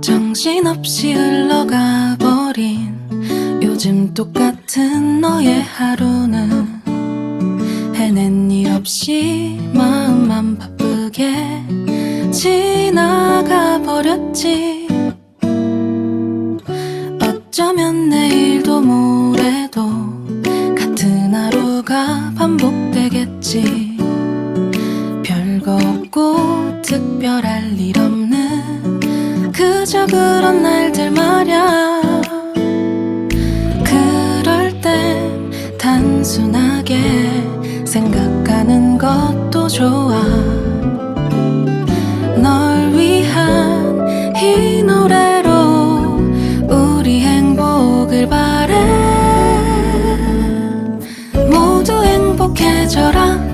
정신없이 흘러가 버린 요즘 똑같은 너의 하루는 해낸 일 없이 마음만 바쁘게 지나가 버렸지. 어쩌면 내일도 모레도 같은 하루가 반복되겠지 없고 특별할 일 없는 그저 그런 날들 말야. 그럴 땐 단순하게 생각하는 것도 좋아. 널 위한 이 노래로 우리 행복을 바래. 모두 행복해져라